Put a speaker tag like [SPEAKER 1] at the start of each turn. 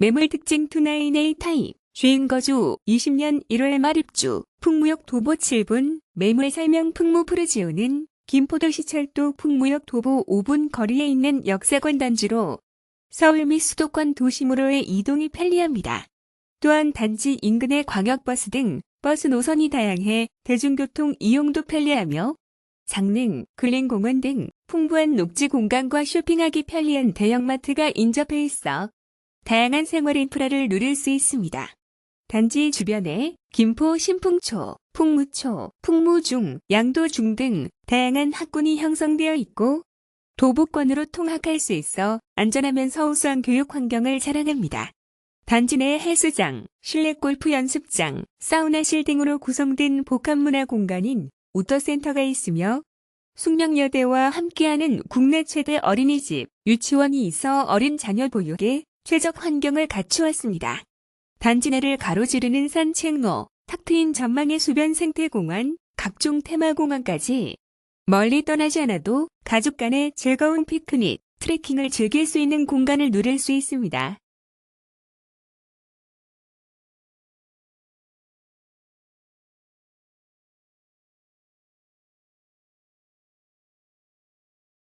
[SPEAKER 1] 매물 특징 투나인의 타입, 주인 거주 20년 1월 말 입주, 풍무역 도보 7분, 매물 설명 풍무 푸르지오는 김포도시철도 풍무역 도보 5분 거리에 있는 역세권 단지로 서울 및 수도권 도심으로의 이동이 편리합니다. 또한 단지 인근의 광역버스 등 버스 노선이 다양해 대중교통 이용도 편리하며 장릉, 근린공원 등 풍부한 녹지 공간과 쇼핑하기 편리한 대형마트가 인접해 있어 다양한 생활 인프라를 누릴 수 있습니다. 단지 주변에 김포 신풍초, 풍무초, 풍무중, 양도중 등 다양한 학군이 형성되어 있고 도보권으로 통학할 수 있어 안전하면서 우수한 교육 환경을 자랑합니다. 단지 내 헬스장, 실내 골프 연습장, 사우나실 등으로 구성된 복합문화 공간인 우터센터가 있으며 숙명여대와 함께하는 국내 최대 어린이집, 유치원이 있어 어린 자녀 보육에 최적 환경을 갖추었습니다. 단지 내를 가로지르는 산책로, 탁 트인 전망의 수변 생태공원, 각종 테마공원까지 멀리 떠나지 않아도 가족 간의 즐거운 피크닉, 트레킹을 즐길 수 있는 공간을 누릴 수 있습니다.